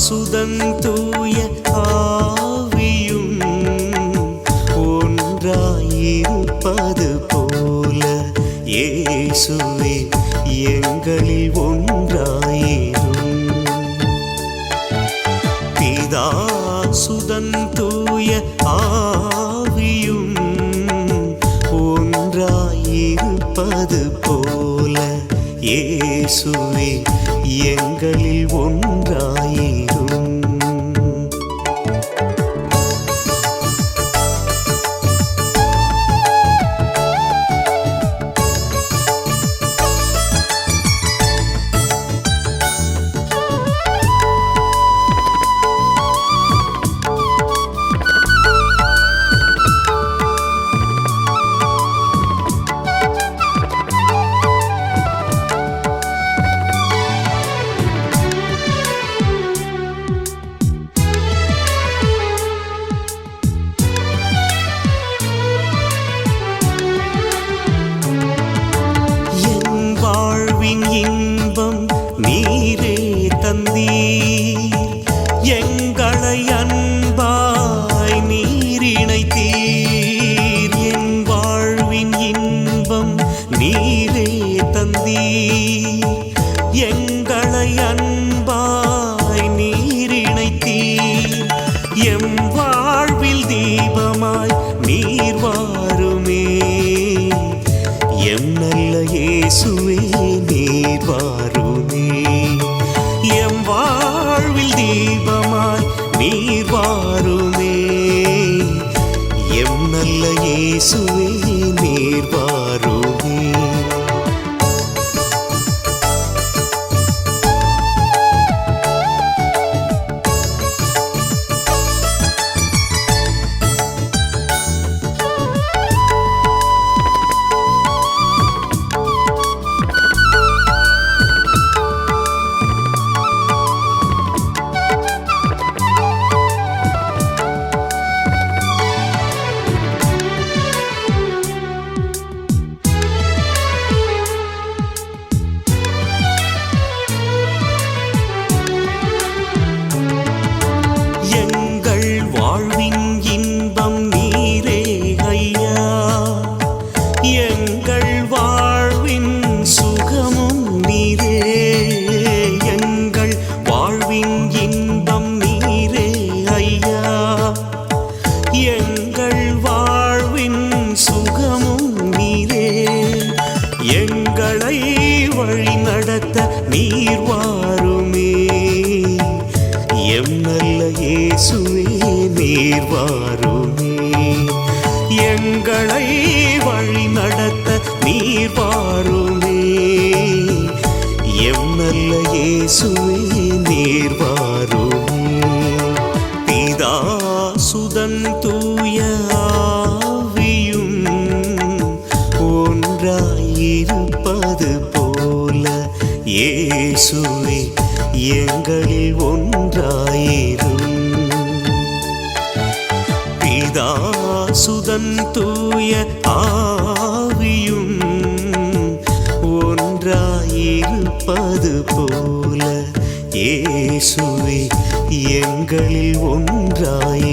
மாசுதன் தூய ஆவியும் ஒன்றாயிருப்பது போல இயேசுவே எங்களில் ஒன்றாயிரும். பிதா சுதன் தூய ஆவியும் ஒன்றாயிருப்பது போல இயேசுவே எங்களில் ஒன்றாயே எங்களை அன்பாய் நீரிணைத்தீர். என் வாழ்வின் இன்பம் நீரே தந்தீர். எங்களை அன்பாய் நீரிணைத்தீர். எம் வாழ்வில் தீபமாய் நீர் வாருமே. எம் நல்ல இயேசுவே நல்ல இயேசுவே. இயேசுவே நீர் வாருமே. பிதா சுதன் தூய ஆவியும் ஒன்றாயிருப்பது போல இயேசுவே எங்களில் ஒன்றாயிரும். பிதா சுதன் தூய ஆவியும் ஒன்றாயிருப்பது போல கண்களில் எங்களில்